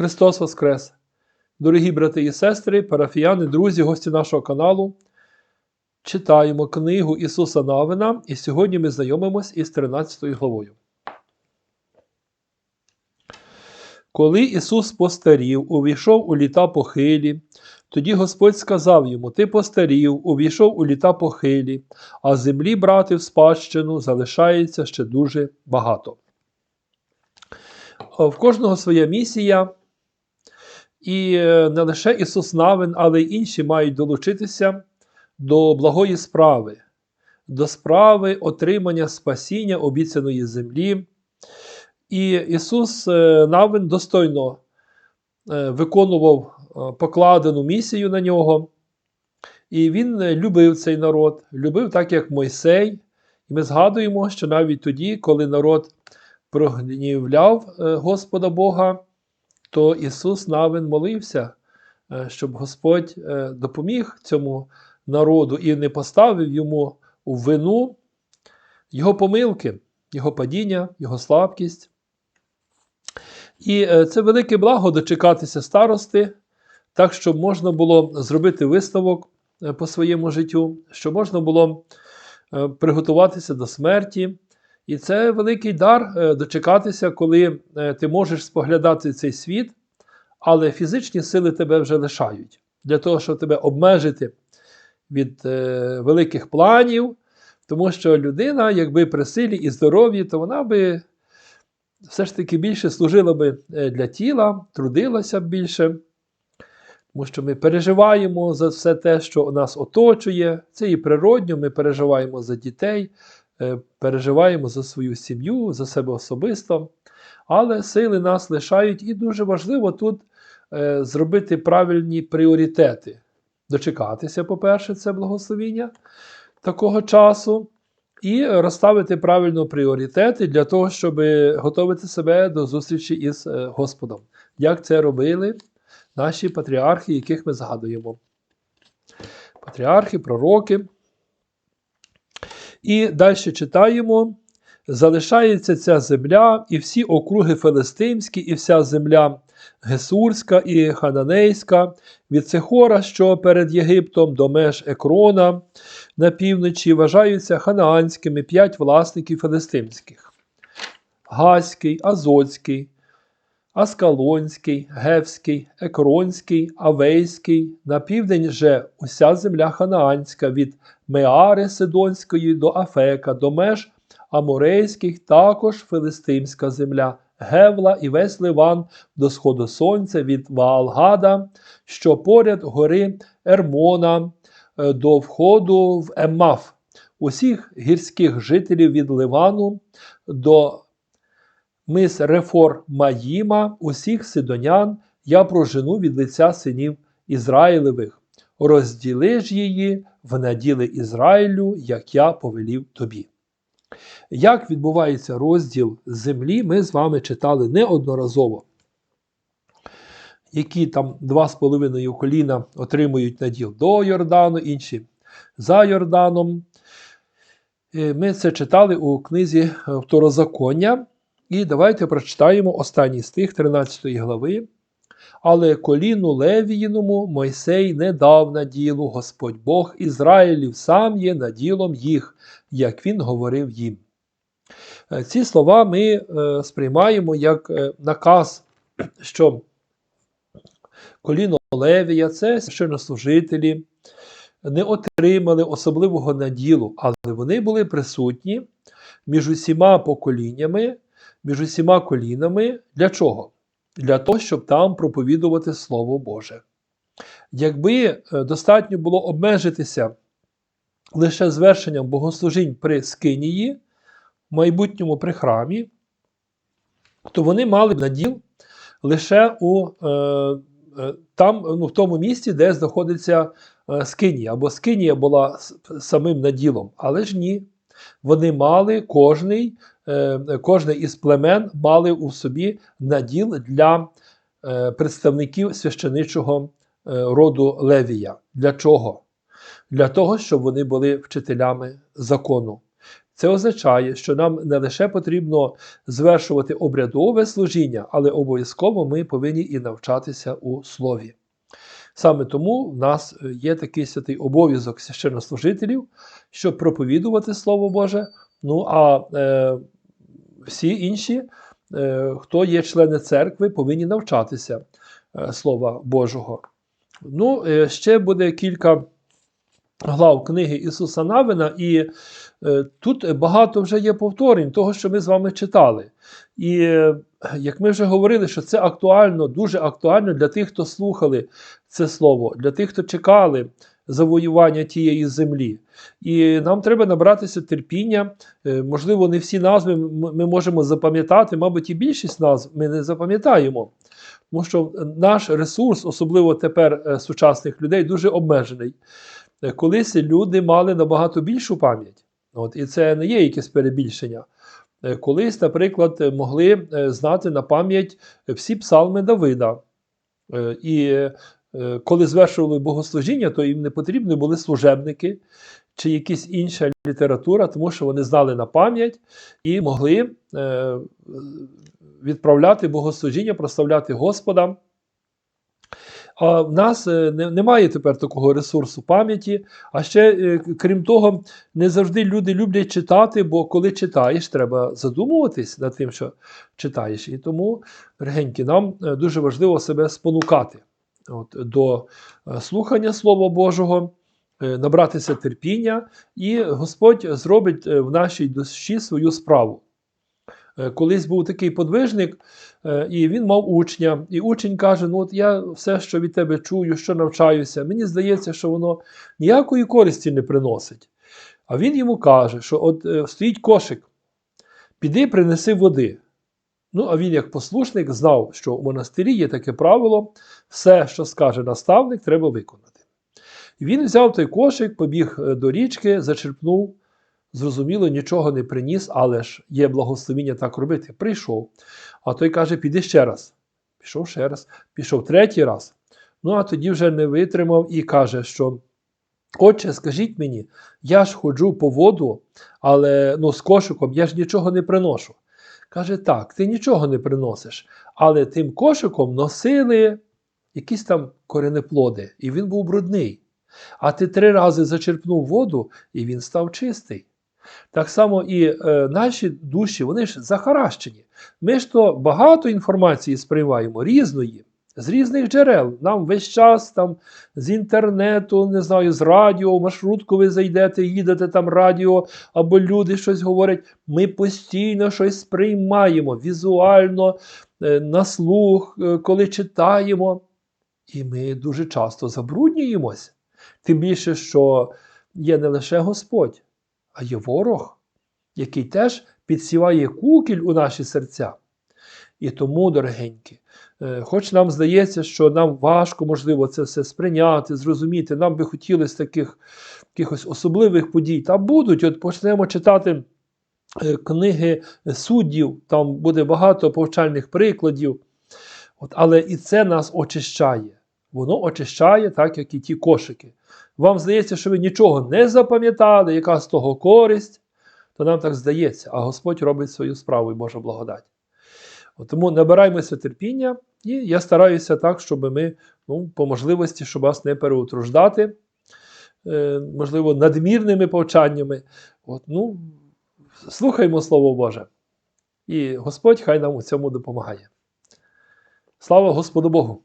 Христос Воскрес! Дорогі брати і сестри, парафіяни, друзі, гості нашого каналу. Читаємо книгу Ісуса Навина, і сьогодні ми знайомимось із 13 главою. Коли Ісус постарів, увійшов у літа похилі, тоді Господь сказав йому: Ти постарів, увійшов у літа похилі, а землі брати в спадщину залишається ще дуже багато. В кожного своя місія, і е, не лише Ісус Навин, але й інші мають долучитися до благої справи, до справи отримання спасіння обіцяної землі. І Ісус е, Навин достойно е, виконував покладену місію на нього. І він любив цей народ, любив так, як Мойсей. І ми згадуємо, що навіть тоді, коли народ прогнівляв Господа Бога, то Ісус Навин молився, щоб Господь допоміг цьому народу і не поставив йому у вину його помилки, його падіння, його слабкість. І це велике благо дочекатися старости, так, щоб можна було зробити виставок по своєму життю, щоб можна було приготуватися до смерті. І це великий дар дочекатися, коли ти можеш споглядати цей світ, але фізичні сили тебе вже лишають. Для того, щоб тебе обмежити від е, великих планів, тому що людина, якби при силі і здоров'ї, то вона би все ж таки більше служила би для тіла, трудилася б більше. Тому що ми переживаємо за все те, що нас оточує. Це і природньо, ми переживаємо за дітей, переживаємо за свою сім'ю, за себе особисто. Але сили нас лишають, і дуже важливо тут е, зробити правильні пріоритети. Дочекатися, по-перше, це благословіння такого часу, і розставити правильно пріоритети для того, щоб готувати себе до зустрічі із е, Господом. Як це робили наші патріархи, яких ми згадуємо. Патріархи, пророки. І далі читаємо. Залишається ця земля, і всі округи Филистимські, і вся земля Гесурська і Хананейська, від Цехора, що перед Єгиптом до меж Екрона на півночі, вважаються ханаанськими п'ять власників филистимських: Гаський, Азоцький, Аскалонський, Гевський, Екронський, Авейський, на південь же уся земля ханаанська від Меари Сидонської до Афека, до меж Аморейських, також Филистимська земля, Гевла і весь Ливан до сходу сонця від Ваалгада, що поряд гори Ермона е, до входу в Еммаф, усіх гірських жителів від Ливану до мис Рефор Маїма, усіх сидонян я прожену від лиця синів Ізраїлевих. Розділи ж її в наділи Ізраїлю, як я повелів тобі. Як відбувається розділ землі, ми з вами читали неодноразово, які там два з половиною коліна отримують наділ до Йордану, інші за Йорданом. Е, ми це читали у книзі Второзаконня. І давайте прочитаємо останній стих 13 глави. Але коліну Левіїному Мойсей не дав наділу Господь Бог Ізраїлів сам є наділом їх, як він говорив їм. Е, ці слова ми е, сприймаємо як е, наказ, що коліно Левія це священнослужителі, не отримали особливого наділу, але вони були присутні між усіма поколіннями, між усіма колінами. Для чого? Для того, щоб там проповідувати Слово Боже. Якби достатньо було обмежитися лише звершенням богослужінь при Скинії, в майбутньому при храмі, то вони мали б наділ лише у е, е, там, ну, в тому місці, де знаходиться е, Скинія, або Скинія була самим наділом, але ж ні. Вони мали кожний, е, кожне із племен мали у собі наділ для е, представників священичого е, роду Левія. Для чого? Для того, щоб вони були вчителями закону. Це означає, що нам не лише потрібно звершувати обрядове служіння, але обов'язково ми повинні і навчатися у слові. Саме тому в нас є такий святий обов'язок священнослужителів, щоб проповідувати Слово Боже. Ну а е, всі інші, е, хто є члени церкви, повинні навчатися е, Слова Божого. Ну, е, ще буде кілька глав книги Ісуса Навина, і тут багато вже є повторень того, що ми з вами читали. І як ми вже говорили, що це актуально, дуже актуально для тих, хто слухали це слово, для тих, хто чекали завоювання тієї землі. І нам треба набратися терпіння. Е, Можливо, не всі назви ми можемо запам'ятати, мабуть, і більшість назв ми не запам'ятаємо. Тому що наш ресурс, особливо тепер е, сучасних людей, дуже обмежений. Е, Колись люди мали набагато більшу пам'ять. От, і це не є якесь перебільшення. Е, Колись, наприклад, е, могли е, знати на пам'ять всі псалми Давида. Е, І е, коли звершували богослужіння, то їм не потрібні були служебники чи якась інша література, тому що вони знали на пам'ять і могли е, відправляти богослужіння, прославляти Господа. А в нас е, немає тепер такого ресурсу пам'яті. А ще, е, крім того, не завжди люди люблять читати, бо коли читаєш, треба задумуватись над тим, що читаєш. І тому, дорогенькі, нам е, дуже важливо себе спонукати от, до е, слухання Слова Божого, е, набратися терпіння, і Господь зробить е, в нашій душі свою справу. Колись був такий подвижник, і він мав учня. І учень каже: Ну, от я все, що від тебе чую, що навчаюся, мені здається, що воно ніякої користі не приносить. А він йому каже, що от стоїть кошик, піди принеси води. Ну, а він, як послушник, знав, що у монастирі є таке правило: все, що скаже наставник, треба виконати. Він взяв той кошик, побіг е, до річки, зачерпнув. Зрозуміло, нічого не приніс, але ж є благословіння так робити. Прийшов. А той каже: піди ще раз. Пішов ще раз, пішов третій раз. Ну, а тоді вже не витримав і каже, що Отче, скажіть мені, я ж ходжу по воду, але ну, з кошиком я ж нічого не приношу. Каже, так, ти нічого не приносиш, але тим кошиком носили якісь там коренеплоди, і він був брудний. А ти три рази зачерпнув воду, і він став чистий. Так само і е, наші душі, вони ж захаращені. Ми ж то багато інформації сприймаємо, різної, з різних джерел. Нам весь час там з інтернету, не знаю, з радіо, маршрутку ви зайдете, їдете там радіо, або люди щось говорять. Ми постійно щось сприймаємо візуально, е, на слух, е, коли читаємо. І ми дуже часто забруднюємося. Тим більше, що є не лише Господь, а є ворог, який теж підсіває кукіль у наші серця. І тому, дорогенькі, е, хоч нам здається, що нам важко, можливо, це все сприйняти, зрозуміти, нам би хотілося таких якихось особливих подій. Та будуть, от почнемо читати е, книги суддів, там буде багато повчальних прикладів. От, але і це нас очищає. Воно очищає, так як і ті кошики. Вам здається, що ви нічого не запам'ятали, яка з того користь, то нам так здається, а Господь робить свою справу і Божа благодать. Тому набираємося терпіння, і я стараюся так, щоб ми ну, по можливості, щоб вас не переутруждати, е, можливо, надмірними повчаннями. От, ну, слухаймо Слово Боже. І Господь хай нам у цьому допомагає. Слава Господу Богу!